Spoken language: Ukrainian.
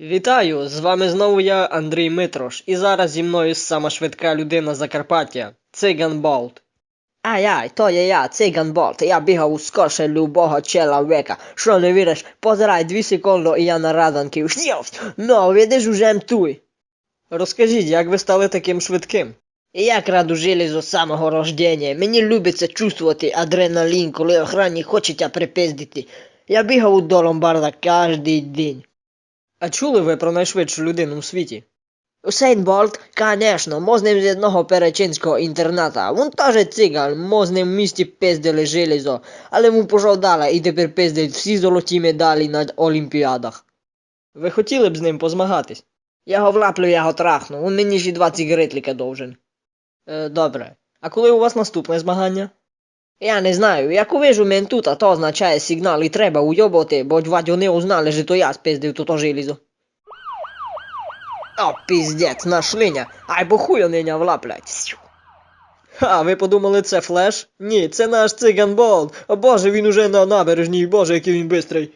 Вітаю! З вами знову я, Андрій Митрош, і зараз зі мною сама швидка людина Закарпаття Циган Болт. Ай-ай, то є я, циган Болт. Я бігав скорше любого чоловіка. Що не віриш? Позирай дві секунди і я на раданки. Ну, видиш уже мтуй. Розкажіть, як ви стали таким швидким? І я краду железо з самого рождення. Мені любиться чувствувати адреналін, коли охранник хоче припиздити. Я бігав до ломбарда кожний день. А чули ви про найшвидшу людину в світі? Усейн Болт, конечно, мо з ним з одного перечинського інтерната. Він теж циган, мо з ним в місті пиздили железо, але йому пішов далі і тепер пиздить всі золоті медалі на Олімпіадах. Ви хотіли б з ним позмагатись? Я його влаплю, я його трахну, він мені ще два цигаретлика должен. Е, добре. А коли у вас наступне змагання? Я не знаю, як увижу ментута, то означає сигнал і треба уйобати, бо вадь ne узнали, що то я спиздив to железо. О, пиздець, нашлиня, ай бо хуя ниня влаплять. А ви подумали, це флеш? Ні, це наш циган Болт. О боже, він уже на набережній, боже, який він бистрий.